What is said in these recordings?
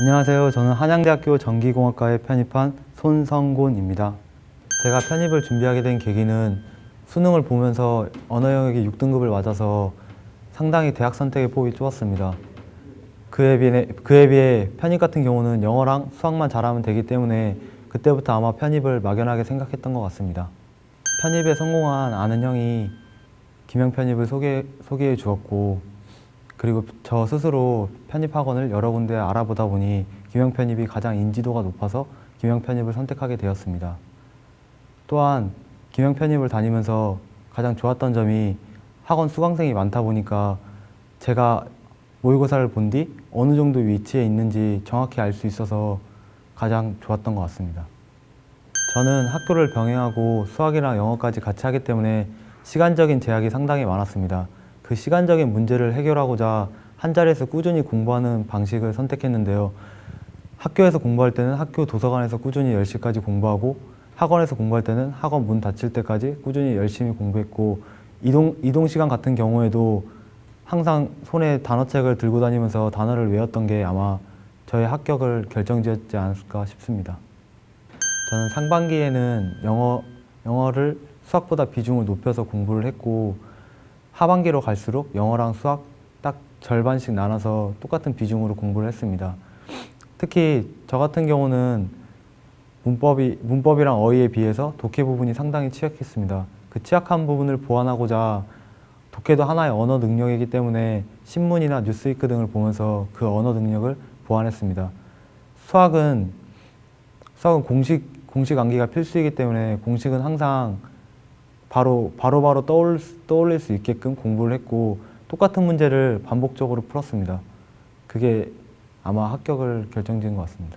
안녕하세요. 저는 한양대학교 전기공학과에 편입한 손성곤입니다. 제가 편입을 준비하게 된 계기는 수능을 보면서 언어 영역이 6등급을 맞아서 상당히 대학 선택의 폭이 좁았습니다. 그에 비해, 그에 비해 편입 같은 경우는 영어랑 수학만 잘하면 되기 때문에 그때부터 아마 편입을 막연하게 생각했던 것 같습니다. 편입에 성공한 아는 형이 김영 편입을 소개, 소개해 주었고 그리고 저 스스로 편입 학원을 여러 군데 알아보다 보니 김영 편입이 가장 인지도가 높아서 김영 편입을 선택하게 되었습니다. 또한 김영 편입을 다니면서 가장 좋았던 점이 학원 수강생이 많다 보니까 제가 모의고사를 본 뒤 어느 정도 위치에 있는지 정확히 알 수 있어서 가장 좋았던 것 같습니다. 저는 학교를 병행하고 수학이랑 영어까지 같이 하기 때문에 시간적인 제약이 상당히 많았습니다. 그 시간적인 문제를 해결하고자 한 자리에서 꾸준히 공부하는 방식을 선택했는데요. 학교에서 공부할 때는 학교 도서관에서 꾸준히 10시까지 공부하고 학원에서 공부할 때는 학원 문 닫힐 때까지 꾸준히 열심히 공부했고 이동, 이동 시간 같은 경우에도 항상 손에 단어책을 들고 다니면서 단어를 외웠던 게 아마 저의 합격을 결정지었지 않을까 싶습니다. 저는 상반기에는 영어, 영어를 수학보다 비중을 높여서 공부를 했고 하반기로 갈수록 영어랑 수학 딱 절반씩 나눠서 똑같은 비중으로 공부를 했습니다. 특히 저 같은 경우는 문법이, 문법이랑 어휘에 비해서 독해 부분이 상당히 취약했습니다. 그 취약한 부분을 보완하고자 독해도 하나의 언어 능력이기 때문에 신문이나 뉴스위크 등을 보면서 그 언어 능력을 보완했습니다. 수학은 수학은 공식 공식 암기가 필수이기 때문에 공식은 항상 바로 바로 바로 떠올, 떠올 릴 수 있게끔 공부를 했고 똑같은 문제를 반복적으로 풀었습니다. 그게 아마 합격을 결정지은 것 같습니다.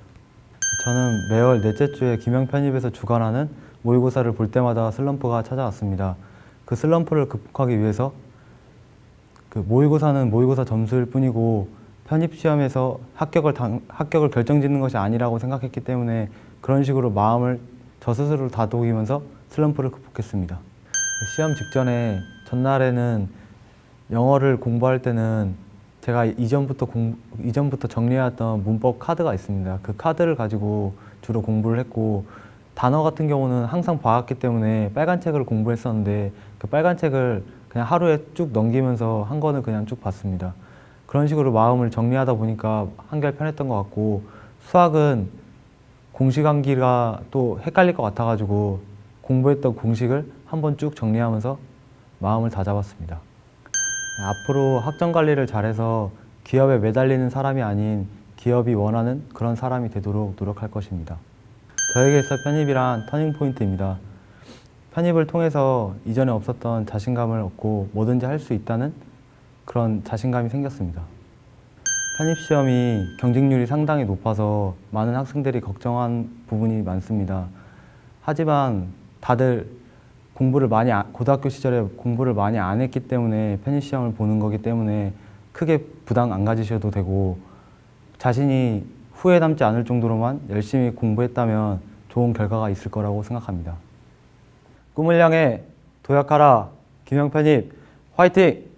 저는 매월 넷째 주에 김영 편입에서 주관하는 모의고사를 볼 때마다 슬럼프가 찾아왔습니다. 그 슬럼프를 극복하기 위해서 그 모의고사는 모의고사 점수일 뿐이고 편입 시험에서 합격을 당, 합격을 결정짓는 것이 아니라고 생각했기 때문에 그런 식으로 마음을 저 스스로 다독이면서 슬럼프를 극복했습니다. 시험 직전에 전날에는 영어를 공부할 때는 제가 이전부터 공, 이전부터 정리해왔던 문법 카드가 있습니다. 그 카드를 가지고 주로 공부를 했고 단어 같은 경우는 항상 봐왔기 때문에 빨간 책을 공부했었는데 그 빨간 책을 그냥 하루에 쭉 넘기면서 한 권을 그냥 쭉 봤습니다. 그런 식으로 마음을 정리하다 보니까 한결 편했던 것 같고 수학은 공식 암기가 또 헷갈릴 것 같아가지고 공부했던 공식을 한번 쭉 정리하면서 마음을 다잡았습니다. 네, 앞으로 학점 관리를 잘해서 기업에 매달리는 사람이 아닌 기업이 원하는 그런 사람이 되도록 노력할 것입니다. 저에게 있어 편입이란 터닝 포인트입니다. 편입을 통해서 이전에 없었던 자신감을 얻고 뭐든지 할 수 있다는 그런 자신감이 생겼습니다. 편입 시험이 경쟁률이 상당히 높아서 많은 학생들이 걱정한 부분이 많습니다. 하지만 다들 공부를 많이 안- 고등학교 시절에 공부를 많이 안 했기 때문에 편입 시험을 보는 거기 때문에 크게 부담 안 가지셔도 되고 자신이 후회 남지 않을 정도로만 열심히 공부했다면 좋은 결과가 있을 거라고 생각합니다. 꿈을 향해 도약하라 김영 편입 화이팅!